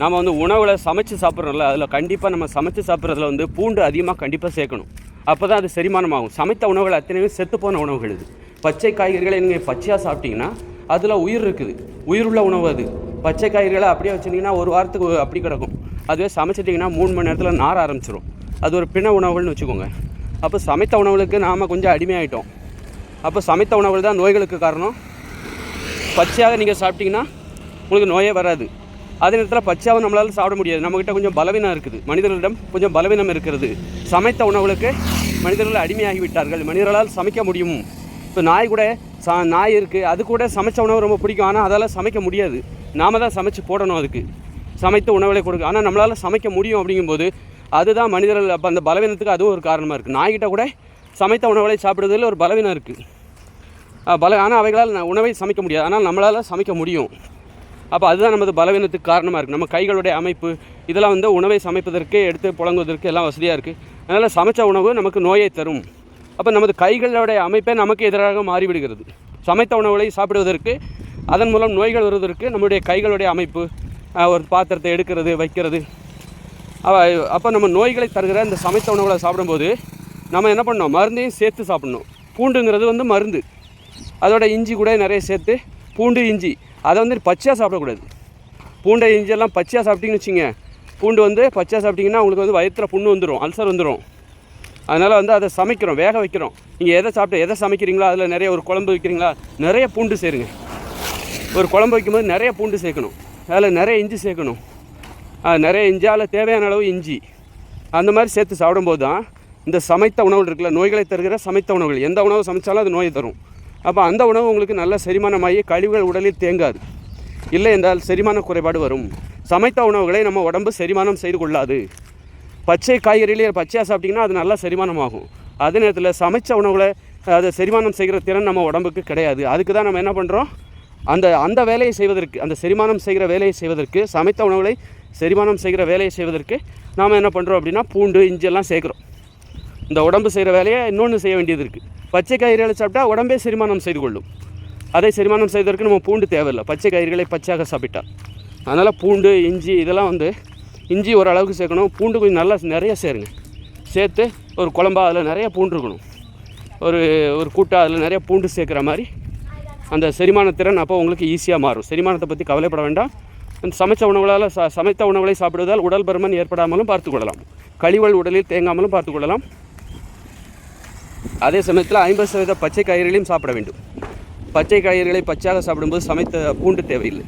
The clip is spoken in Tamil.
நம்ம வந்து உணவில் சமைச்சு சாப்பிட்றோம்ல அதில் கண்டிப்பாக நம்ம சமைச்சு சாப்பிட்றதுல வந்து பூண்டு அதிகமாக கண்டிப்பாக சேர்க்கணும். அப்போ தான் அது செரிமானமாகும். சமைத்த உணவுகள் அத்தனையுமே செத்துப்போன உணவுகள் இது. பச்சை காய்கறிகளை நீங்கள் பச்சையாக சாப்பிட்டீங்கன்னா அதில் உயிர் இருக்குது. உயிருள்ள உணவு அது. பச்சை காய்கறிகளை அப்படியே வச்சுட்டிங்கன்னா ஒரு வாரத்துக்கு அப்படி கிடக்கும். அதுவே சமைச்சிட்டிங்கன்னா மூணு மணி நேரத்தில் நார ஆரம்பிச்சிடும் அது ஒரு பிண உணவுகள்னு வச்சுக்கோங்க. அப்போ சமைத்த உணவுகளுக்கு நாம் கொஞ்சம் அடிமையாயிட்டோம். அப்போ சமைத்த உணவுகள் தான் நோய்களுக்கு காரணம். பச்சையாக நீங்கள் சாப்பிட்டிங்கன்னா உங்களுக்கு நோயே வராது. அதே நேரத்தில் பச்சையாகவும் நம்மளால் சாப்பிட முடியாது. நம்மக்கிட்ட கொஞ்சம் பலவீனம் இருக்குது. மனிதர்களிடம் கொஞ்சம் பலவீனம் இருக்கிறது. சமைத்த உணவுகளுக்கு மனிதர்கள் அடிமையாகி விட்டார்கள் மனிதர்களால் சமைக்க முடியும். இப்போ நாய் கூட சா நாய் இருக்குது அது கூட சமைச்ச உணவு ரொம்ப பிடிக்கும். ஆனால் அதால் சமைக்க முடியாது. நாம தான் சமைச்சு போடணும் அதுக்கு. சமைத்த உணவுகளை கொடுக்க ஆனால் நம்மளால் சமைக்க முடியும் அப்படிங்கும்போது அதுதான் மனிதர்கள் அப்போ அந்த பலவீனத்துக்கு அதுவும் ஒரு காரணமாக இருக்குது நாய்கிட்ட கூட சமைத்த உணவுகளை சாப்பிடுறதுல ஒரு பலவீனம் இருக்குது பல ஆனால் அவைகளால் உணவை சமைக்க முடியாது. ஆனால் நம்மளால் சமைக்க முடியும். அப்போ அதுதான் நமது பலவீனத்துக்கு காரணமாக இருக்குது நம்ம கைகளுடைய அமைப்பு இதெல்லாம் வந்து உணவை சமைப்பதற்கு எடுத்து புழங்குவதற்கு எல்லாம் வசதியாக இருக்குது அதனால் சமைச்ச உணவு நமக்கு நோயை தரும். அப்போ நமது கைகளுடைய அமைப்பே நமக்கு எதிராக மாறிவிடுகிறது. சமைத்த உணவுகளை சாப்பிடுவதற்கு அதன் மூலம் நோய்கள் வருவதற்கு நம்முடைய கைகளுடைய அமைப்பு ஒரு பாத்திரத்தை எடுக்கிறது வைக்கிறது. அப்போ நம்ம நோய்களை தருகிற இந்த சமைத்த உணவுகளை சாப்பிடும்போது நம்ம என்ன பண்ணோம் மருந்தையும் சேர்த்து சாப்பிடணும். பூண்டுங்கிறது வந்து மருந்து. அதோட இஞ்சி கூட நிறைய சேர்த்து பூண்டு இஞ்சி அதை வந்து பச்சையாக சாப்பிடக்கூடாது. பூண்டை இஞ்சியெல்லாம் பச்சையாக சாப்பிட்டீங்கன்னு வச்சுங்க பூண்டு வந்து பச்சையாக சாப்பிட்டிங்கன்னா உங்களுக்கு வந்து வயிற்றில் புண்ணு வந்துடும் அல்சர் வந்துடும் அதனால் வந்து அதை சமைக்கிறோம் வேக வைக்கிறோம். நீங்கள் எதை சாப்பிட்டு எதை சமைக்கிறீங்களோ அதில் நிறைய ஒரு குழம்பு வைக்கிறீங்களா நிறைய பூண்டு சேருங்க. ஒரு குழம்பு வைக்கும்போது நிறைய பூண்டு சேர்க்கணும். அதில் நிறைய இஞ்சி சேர்க்கணும். ஆ, நிறைய இஞ்சால் தேவையான அளவு இஞ்சி. அந்த மாதிரி சேர்த்து சாப்பிடும்போது தான் இந்த சமைத்த உணவுகள் இருக்குல்ல நோய்களை தருகிற சமைத்த உணவுகள். எந்த உணவு சமைச்சாலும் அது நோயை தரும். அப்போ அந்த உணவு உங்களுக்கு நல்ல செரிமானமாகி கழிவுகள் உடலில் தேங்காது. இல்லை என்றால் செரிமான குறைபாடு வரும். சமைத்த உணவுகளை நம்ம உடம்பு செரிமானம் செய்து கொள்ளாது. பச்சை காய்கறிகளே பச்சையாக சாப்பிட்டிங்கன்னா அது நல்லா செரிமானமாகும். அதே நேரத்தில் சமைச்ச உணவுகளை அதை செரிமானம் செய்கிற திறன் நம்ம உடம்புக்கு கிடையாது. அதுக்கு தான் நம்ம என்ன பண்ணுறோம் அந்த அந்த வேலையை செய்வதற்கு அந்த செரிமானம் செய்கிற வேலையை செய்வதற்கு சமைத்த உணவுகளை செரிமானம் செய்கிற வேலையை செய்வதற்கு நாம் என்ன பண்ணுறோம் அப்படின்னா பூண்டு இஞ்சி எல்லாம் சேர்க்குறோம். இந்த உடம்பு செய்கிற வேலையை இன்னொன்று செய்ய வேண்டியது இருக்குது பச்சை காய்கறிகளை சாப்பிட்டா உடம்பே செரிமானம் செய்து கொள்ளும். அதை செரிமானம் செய்வதற்கு நம்ம பூண்டு தேவையில்லை. பச்சை காய்கறிகளை பச்சையாக சாப்பிட்டா. அதனால் பூண்டு இஞ்சி இதெல்லாம் வந்து இஞ்சி ஓரளவுக்கு சேர்க்கணும். பூண்டு கொஞ்சம் நல்லா நிறைய சேருங்க. சேர்த்து ஒரு குழம்பா அதில் நிறைய பூண்டு இருக்கணும். ஒரு ஒரு கூட்டா அதில் நிறைய பூண்டு சேர்க்குற மாதிரி அந்த செரிமான திறன் அப்போ உங்களுக்கு ஈஸியாக மாறும். செரிமானத்தை பற்றி கவலைப்பட வேண்டாம். இந்த சமைச்ச உணவுகளால் ச சமைத்த உணவுகளை சாப்பிடுவதால் உடல் பருமன் ஏற்படாமலும் பார்த்துக்கொள்ளலாம் கழிவல் உடலில் தேங்காமலும் பார்த்துக்கொள்ளலாம் அதே சமயத்தில் ஐம்பது சதவீத பச்சை காய்கறிகளையும் சாப்பிட வேண்டும். பச்சை காய்கறிகளை பச்சையாக சாப்பிடும்போது சமைத்த பூண்டு தேவையில்லை.